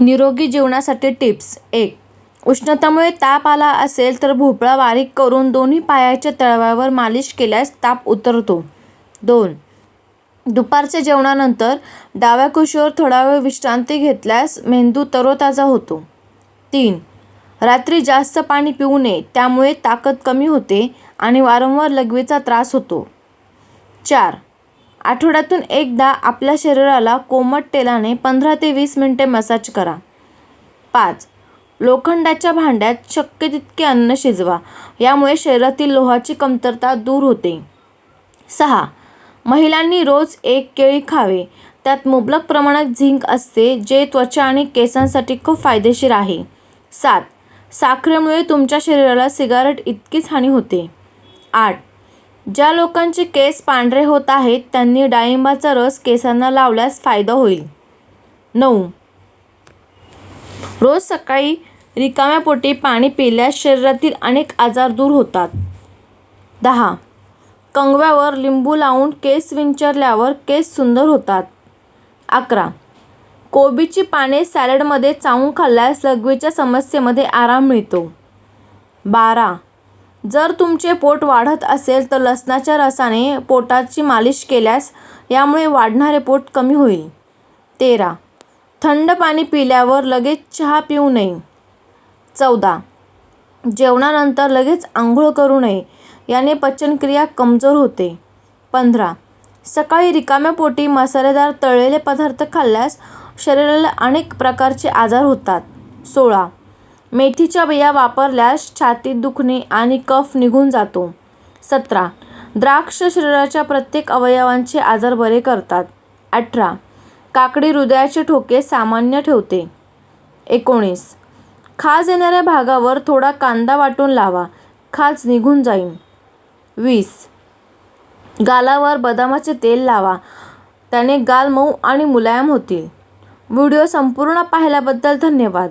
निरोगी जीवनासाठी टिप्स. एक उष्णतामुळे ताप आला असेल तर भोपळा बारीक करून दोन्ही पायाच्या तळव्यावर मालिश केल्यास ताप उतरतो. दोन दुपारच्या जेवणानंतर डाव्या कुशीवर थोडा वेळ विश्रांती घेतल्यास मेंदू तरोताजा होतो. तीन रात्री जास्त पाणी पिऊ नये त्यामुळे ताकद कमी होते आणि वारंवार लघवीचा त्रास होतो. चार आठवड्यातून एकदा आपल्या शरीराला कोमट तेलाने पंधरा ते वीस मिनटे मसाज करा. पाच. लोखंडाच्या भांड्यात शक्य तितके अन्न शिजवा यामुळे शरीरातील लोहाची कमतरता दूर होते. सहा. महिलांनी रोज एक केळी खावे. त्यात मुबलक प्रमाणात झिंक असते जे त्वचा आणि केसांसाठी खूप फायदेशीर आहे. सात. साखरेमुळे तुमच्या शरीराला सिगारेट इतकीच हानी होते. आठ. ज्या लोकांचे केस पांढरे होत आहेत त्यांनी डाळिंबाचा रस केसांना लावल्यास फायदा होईल. नऊ. रोज सकाळी रिकाम्या पोटी पाणी पिल्यास शरीरातील अनेक आजार दूर होतात. दहा. कंगव्यावर लिंबू लावून केस विंचरल्यावर केस सुंदर होतात. अकरा. कोबीची पाने सॅलडमध्ये चावून खाल्ल्यास लघवीच्या समस्येमध्ये आराम मिळतो. बारा. जर तुमचे पोट वाढत असेल तर लसणाच्या रसाने पोटाची मालिश केल्यास यामुळे वाढणारे पोट कमी होईल. तेरा. थंड पाणी पिल्यावर लगेच चहा पिऊ नये. चौदा. जेवणानंतर लगेच आंघोळ करू नये. याने पचनक्रिया कमजोर होते. पंधरा. सकाळी रिकाम्या पोटी मसालेदार तळलेले पदार्थ खाल्ल्यास शरीराला अनेक प्रकारचे आजार होतात. सोळा. मेथीच्या बिया वापरल्यास छातीत दुखणे आणि कफ निघून जातो. सतरा. द्राक्ष शरीराच्या प्रत्येक अवयवांचे आजार बरे करतात. अठरा. काकडी हृदयाचे ठोके सामान्य ठेवते. एकोणीस. खाज येणाऱ्या भागावर थोडा कांदा वाटून लावा. खाज निघून जाईल वीस. गालावर बदामाचे तेल लावा. त्याने गाल मऊ आणि मुलायम होतील. व्हिडिओ संपूर्ण पाहिल्याबद्दल धन्यवाद.